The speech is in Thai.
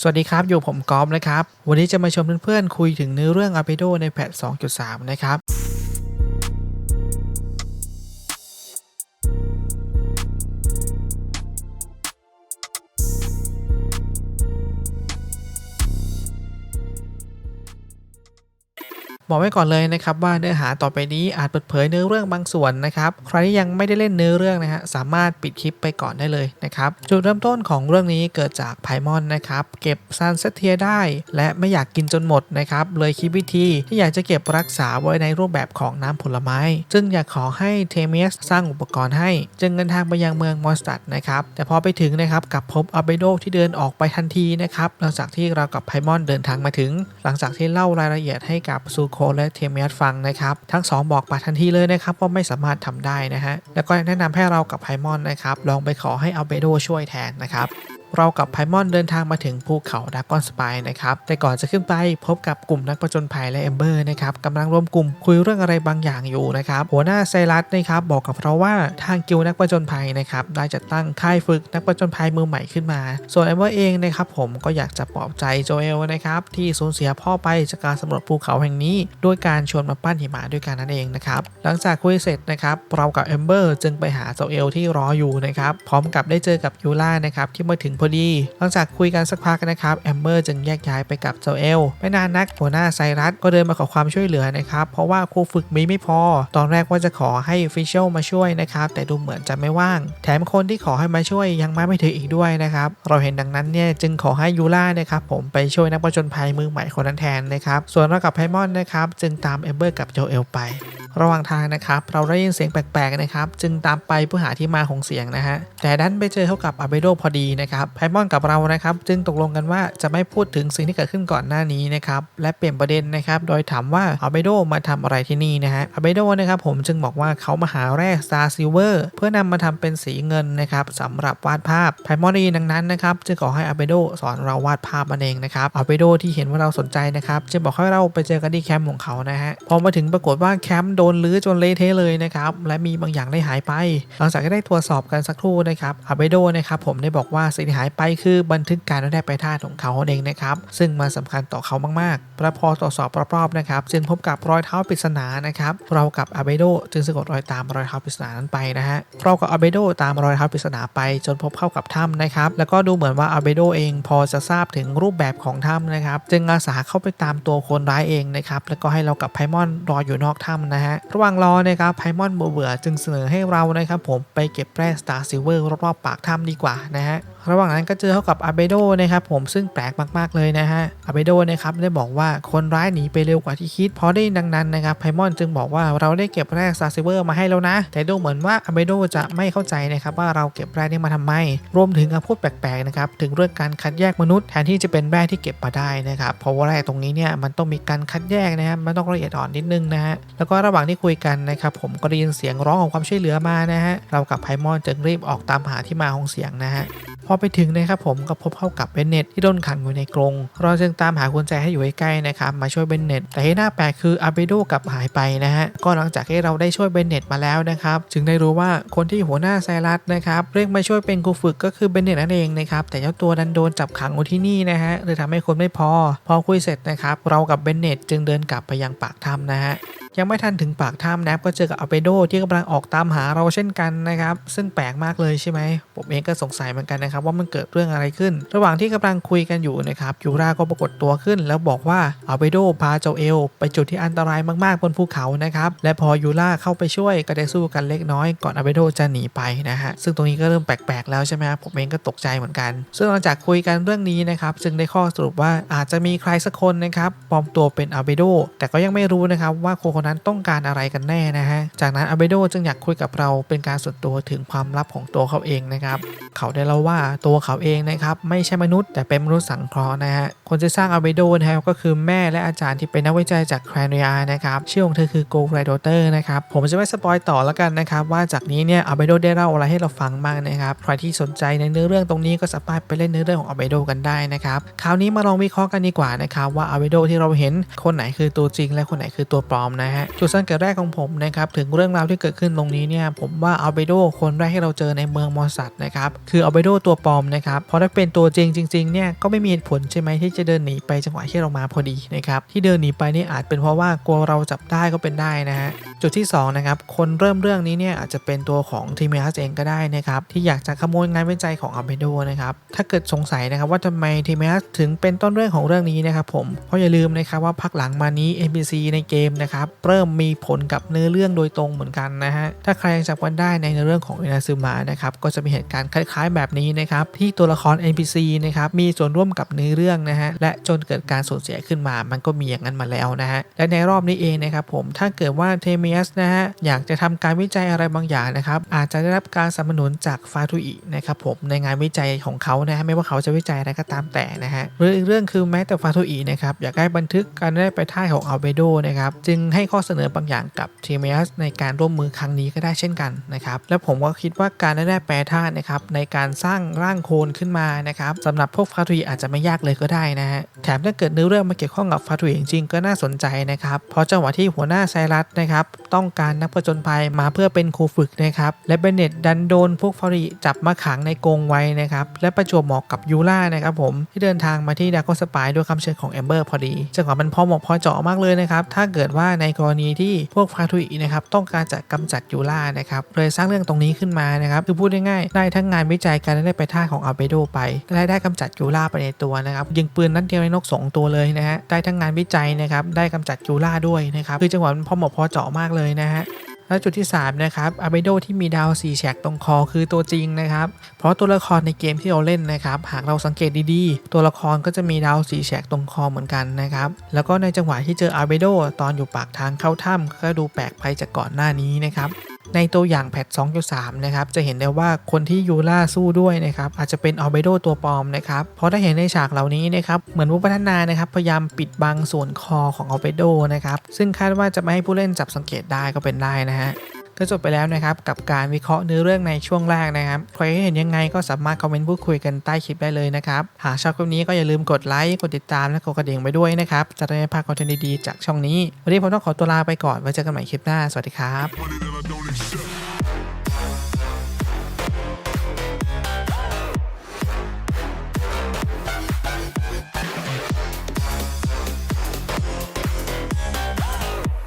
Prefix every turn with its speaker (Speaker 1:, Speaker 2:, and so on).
Speaker 1: สวัสดีครับ อยู่ผมกอล์ฟนะครับ วันนี้จะมาชมเพื่อนๆคุยถึงเนื้อเรื่อง a p e d o ในแพท 2.3 นะครับ บอกไว้ก่อนเลยนะครับว่าเนื้อหาต่อไปนี้อาจเปิดเผยเนื้อเรื่องบางส่วนนะครับ ใครที่ยังไม่ได้เล่นเนื้อเรื่องนะฮะสามารถปิดคลิปไปก่อนได้เลยนะครับจุดเริ่มต้นของเรื่องนี้เกิดจากไพมอนนะครับเก็บซันเซเทียได้ และไม่อยากกินจนหมดนะครับเลยคิดวิธีที่อยากจะเก็บรักษาไว้ในรูปแบบของน้ำผลไม้ จึงอยากขอให้เทเมียสสร้างอุปกรณ์ให้ จึงเดินทางไปยังเมืองมอสตัดนะครับแต่พอไปถึงนะครับกับพบอัลเบโดที่เดินออกไปทันทีนะครับหลังจากที่เรากับไพมอนเดินทางมาถึง หลังจากที่เล่ารายละเอียดให้กับซูโคและเทเมียสฟังนะครับ ทั้งสองบอกปาทันทีเลยนะครับว่าไม่สามารถทำได้นะฮะแล้วก็แนะนำให้เรากับไพมอนนะครับลองไปขอให้อัลเบโดช่วยแทนนะครับ เรากับไพมอนเดินทางมาถึงภูเขาดากอนสปายนะครับ แต่ก่อนจะขึ้นไปพบกับกลุ่มนักประจนภัยและเอมเบอร์นะครับกำลังรวมกลุ่มคุยเรื่องอะไรบางอย่างอยู่นะครับ หัวหน้าไซรัสนะครับบอกกับเราว่าทางกิลนักประจนภัยนะครับได้จัดตั้งค่ายฝึกนักประจนภัยมือใหม่ขึ้นมา ส่วนเอมเบอร์เองนะครับผมก็อยากจะปลอบใจโจเอลนะครับที่สูญเสียพ่อไปจากการสำรวจภูเขาแห่งนี้ด้วยการชวนมาปั้นหิมะด้วยกันนั่นเองนะครับหลังจากคุยเสร็จนะครับเรากับเอมเบอร์จึงไปหาโจเอลที่รออยู่นะครับพร้อมกับได้เจอกับยูล่านะครับที่มาถึงพอดี หลังจากคุยกันสักพักนะครับแอมเบอร์จึงแยกย้ายไปกับโจเอลไม่นานนักหัวหน้าไซรัสก็เดินมาขอความช่วยเหลือนะครับเพราะว่าครูฝึกมีไม่พอ ตอนแรกว่าจะขอให้ฟิชเชลมาช่วยนะครับแต่ดูเหมือนจะไม่ว่าง แถมคนที่ขอให้มาช่วยยังมาไม่ถึงอีกด้วยนะครับเราเห็นดังนั้นเนี่ยจึงขอให้ยูล่านะครับผมไปช่วยนักประจนภัยมือใหม่คนนั้นแทนนะครับส่วนเรากับไพมอนนะครับจึงตามแอมเบอร์กับโจเอลไป ระหว่างทางนะครับ เราได้ยินเสียงแปลกๆนะครับ จึงตามไปเพื่อหาที่มาของเสียงนะฮะ แต่ดันไปเจอเข้ากับอาเบโดพอดีนะครับไพมอนกับเรานะครับ จึงตกลงกันว่าจะไม่พูดถึงสิ่งที่เกิดขึ้นก่อนหน้านี้นะครับ และเปลี่ยนประเด็นนะครับ โดยถามว่าอาเบโดมาทำอะไรที่นี่นะฮะอาเบโดนะครับผมจึงบอกว่าเขามาหาแร่ Star Silver เพื่อนำมาทำเป็นสีเงินนะครับสำหรับวาดภาพไพมอนด้ยินดังนั้นนะครับจึงขอให้อาเบโดสอนเราวาดภาพมันเองนะครับอาเบโดที่เห็นว่าเราสนใจนะครับจึงบอกให้เราไปเจอกันที่แคมป์ของเขานะฮะพอมาถึงปรากฏว่าแคมป์โดนรื้อจนเละเทะเลยนะครับและมีบางอย่างได้หายไป หลังจากที่ได้ตรวจสอบกันสักครู่นะครับอาเบโดนะครับผมได้บอกว่าสิ่งที่หายไปคือบันทึกการได้ไปท่าของเขาเองนะครับซึ่งมันสำคัญต่อเขามากๆและพอตรวจสอบรอบๆนะครับจึงพบกับรอยเท้าปริศนานะครับเรากับอาเบโดจึงสะกดรอยตามรอยเท้าปริศนานั้นไปนะฮะเรากับอาเบโดตามรอยเท้าปริศนาไป จนพบเข้ากับถ้ำนะครับแล้วก็ดูเหมือนว่าอาเบโดเองพอจะทราบถึงรูปแบบของถ้ำนะครับจึงอาสาเข้าไปตามตัวคนร้ายเองนะครับแล้วก็ให้เรากับไพมอนรออยู่นอกถ้ำนะฮะระหว่างรอนะครับไพมอนเบื่อจึงเสนอให้เรานะครับผมไปเก็บแร่สตาร์ซิลเวอร์รอบๆปากถ้ำดีกว่านะฮะ ระหว่างนั้นก็เจอเข้ากับอาเบโดนะครับผมซึ่งแปลกมากๆเลยนะฮะอาเบโดนะครับได้บอกว่าคนร้ายหนีไปเร็วกว่าที่คิดพอได้ดังนั้นนะครับไพมอนจึงบอกว่าเราได้เก็บแร่ซาซิเวอร์มาให้แล้วนะ แต่ดูเหมือนว่าอาเบโดจะไม่เข้าใจนะครับว่าเราเก็บแร่นี้มาทำไม รวมถึงการพูดแปลกๆนะครับถึงเรื่องการคัดแยกมนุษย์แทนที่จะเป็นแร่ที่เก็บมาได้นะครับเพราะว่าแร่ตรงนี้เนี่ยมันต้องมีการคัดแยกนะฮะมันต้องละเอียดอ่อนนิดนึงนะฮะแล้วก็ระหว่างที่คุยกันนะครับผมก็ได้ยินเสียงร้องของความช่วยเหลือมานะฮะเรากับไพมอนจึงรีบออกตามหาที่มาของเสียงนะฮะ พอไปถึงนะครับผมก็พบเข้ากับเบนเน็ตที่โดนขังอยู่ในกรงเราจึงตามหากุญแจให้อยู่ใกล้ๆนะครับมาช่วยเบนเน็ตแต่ที่น่าแปลกคืออาเบโดกลับหายไปนะฮะก็หลังจากที่เราได้ช่วยเบนเน็ตมาแล้วนะครับจึงได้รู้ว่าคนที่หัวหน้าไซรัสนะครับเรียกมาช่วยเป็นครูฝึกก็คือเบนเน็ตนั่นเองนะครับแต่เจ้าตัวดันโดนจับขังอยู่ที่นี่นะฮะเลยทำให้คนไม่พอ พอคุยเสร็จนะครับเรากับเบนเน็ตจึงเดินกลับไปยังปากถ้ำนะฮะ ยังไม่ทันถึงปากถ้ำนะครับก็เจอกับอัลเบโดที่กำลังออกตามหาเราเช่นกันนะครับ ซึ่งแปลกมากเลยใช่ไหม ผมเองก็สงสัยเหมือนกันนะครับ ว่ามันเกิดเรื่องอะไรขึ้น ระหว่างที่กำลังคุยกันอยู่นะครับยูราก็ปรากฏตัวขึ้น แล้วบอกว่าอัลเบโดพาเจ้าเอล ไปจุดที่อันตรายมากๆบนภูเขานะครับและพอยูราเข้าไปช่วยก็ได้สู้กันเล็กน้อยก่อนอัลเบโดจะหนีไปนะฮะซึ่งตรงนี้ก็เริ่มแปลกๆแล้วใช่ไหมครับผมเองก็ตกใจเหมือนกัน ซึ่งหลังจากคุยกันเรื่องนี้นะครับจึงได้ข้อสรุปว่าอาจจะมีใครสักคนนะครับปลอมตัวเป็นอัลเบโดแต่ก็ยังไม่รู้นะครับว่าคนคนนั้นต้องการอะไรกันแน่นะฮะ จากนั้นอาเบโดจึงอยากคุยกับเราเป็นการส่วนตัวถึงความลับของตัวเขาเองนะครับ เขาได้เล่าว่าตัวเขาเองนะครับไม่ใช่มนุษย์แต่เป็นมนุษย์สังเคราะห์นะฮะ คนที่สร้างอาเบโดนะครับก็คือแม่และอาจารย์ที่เป็นนักวิจัยจากแครเนียนะครับชื่อของเธอคือโกไรโดเตอร์นะครับ ผมจะไม่สปอยต่อแล้วกันนะครับว่าจากนี้เนี่ยอาเบโดได้เล่าอะไรให้เราฟังบ้างนะครับ ใครที่สนใจในเนื้อเรื่องตรงนี้ก็สามารถไปเล่นเนื้อเรื่องของอาเบโดกันได้นะครับคราวนี้มาลองวิเคราะห์กันดีกว่านะครับว่าอาเบโดที่เราเห็นคนไหนคือตัวจริงและคนไหนคือตัวปลอมนะนะฮะจุดสังเกตแรกของผมนะครับถึงเรื่องราวที่เกิดขึ้นตรงนี้เนี่ยผมว่าอัลเบโดคนแรกที่เราเจอในเมืองมอสซัดนะครับคืออัลเบโดตัวปลอมนะครับเพราะถ้าเป็นตัวจริงจริงๆเนี่ยก็ไม่มีเหตุผลใช่ไหมที่จะเดินหนีไปจังหวะที่เรามาพอดีนะครับที่เดินหนีไปนี่อาจเป็นเพราะว่ากลัวเราจับได้ก็เป็นได้นะฮะจุดที่สองนะครับคนเริ่มเรื่องนี้เนี่ยอาจจะเป็นตัวของทีมเมสเองก็ได้นะครับที่อยากจะขโมยงานวิจัยของอัลเบโดนะครับถ้าเกิดสงสัยนะครับว่าทำไมทีมเมสถึงเป็นต้นเรื่องของเรื่องนี้นะครับผมเพราะอย่าลืมนะครับว่าพักหลังมานี้ NPC ในเกมนะครับเริ่มมีผลกับเนื้อเรื่องโดยตรงเหมือนกันนะฮะ ถ้าใครยังจำกันได้ในเรื่องของอินาซึมะนะครับ ก็จะมีเหตุการณ์คล้ายๆแบบนี้นะครับ ที่ตัวละคร NPC นะครับ มีส่วนร่วมกับเนื้อเรื่องนะฮะ และจนเกิดการสูญเสียขึ้นมา มันก็มีอย่างนั้นมาแล้วนะฮะ และในรอบนี้เองนะครับผม ถ้าเกิดว่าเทเมียสนะฮะ อยากจะทำการวิจัยอะไรบางอย่างนะครับ อาจจะได้รับการสนับสนุนจากฟาทุอินะครับผม ในงานวิจัยของเขานะฮะ ไม่ว่าเขาจะวิจัยอะไรก็ตามแต่นะฮะ หรืออีกเรื่องคือแม้แต่ฟาทุอินะครับ อยากได้บันทึกการได้ไปท่ายของอัลเบโดนะครับ จึงให้ข้อเสนอบางอย่างกับเทเมียสในการร่วมมือครั้งนี้ก็ได้เช่นกันนะครับและผมก็คิดว่าการได้แปลธาตุนะครับในการสร้างร่างโคลนขึ้นมานะครับสำหรับพวกฟาทุอิอาจจะไม่ยากเลยก็ได้นะฮะแถมถ้าเกิดเนื้อเรื่องมาเกี่ยวข้องกับฟาทุอิจริงๆก็น่าสนใจนะครับเพราะจังหวะที่หัวหน้าไซรัสนะครับต้องการนักผจญภัยมาเพื่อเป็นครูฝึกนะครับและเบนเน็ตดันโดนพวกฟาทุอิจับมาขังในกรงไว้นะครับและประจวบเหมาะกับยูล่านะครับผมที่เดินทางมาที่ดาร์กสปายด้วยคำเชิญของแอมเบอร์พอดีจังหวะมันพอเหมาะพอเจาะมากเลยนะครับถ้าเกิดว่าในกรณีที่พวกฟาทุอินะครับต้องการจะกำจัดยูล่านะครับเลยสร้างเรื่องตรงนี้ขึ้นมานะครับคือพูดง่ายๆได้ทั้งงานวิจัยการได้ไปท่าของอัลเบโดไปและได้กำจัดยูล่าไปในตัวนะครับยิงปืนนัดเดียวในนกสองตัวเลยนะฮะได้ทั้งงานวิจัยนะครับได้กำจัดยูล่าด้วยนะครับคือจังหวะมันพอเหมาะพอเจาะมากเลยนะฮะ แล้วจุดที่3นะครับอาเบโดที่มีดาว4แฉกตรงคอคือตัวจริงนะครับ เพราะตัวละครในเกมที่เราเล่นนะครับ หากเราสังเกตดีๆ ตัวละครก็จะมีดาว4แฉกตรงคอเหมือนกันนะครับ แล้วก็ในจังหวะที่เจออาเบโดตอนอยู่ปากทางเข้าถ้ำก็ดูแปลกไปจากก่อนหน้านี้นะครับ ในตัวอย่างแพท 2.3 นะครับ จะเห็นได้ว่าคนที่ยูล่าสู้ด้วยนะครับ อาจจะเป็นอัลเบโดตัวปลอมนะครับ เพราะถ้าเห็นในฉากเหล่านี้นะครับ เหมือนผู้พัฒนานะครับ พยายามปิดบังส่วนคอของอัลเบโดนะครับ ซึ่งคาดว่าจะไม่ให้ผู้เล่นจับสังเกตได้ก็เป็นได้นะฮะ ก็จบไปแล้วนะครับกับการวิเคราะห์เนื้อเรื่องในช่วงแรกนะครับใครเห็นยังไงก็สามารถคอมเมนต์พูดคุยกันใต้คลิปได้เลยนะครับหากชอบคลิปนี้ก็อย่าลืมกดไลค์กดติดตามและกดกระดิ่งไปด้วยนะครับจะได้ไม่พลาดคอนเทนต์ดีๆจากช่องนี้วันนี้ผมต้องขอตัวลาไปก่อนไว้เจอกันใหม่คลิปหน้าสวัสดีครับ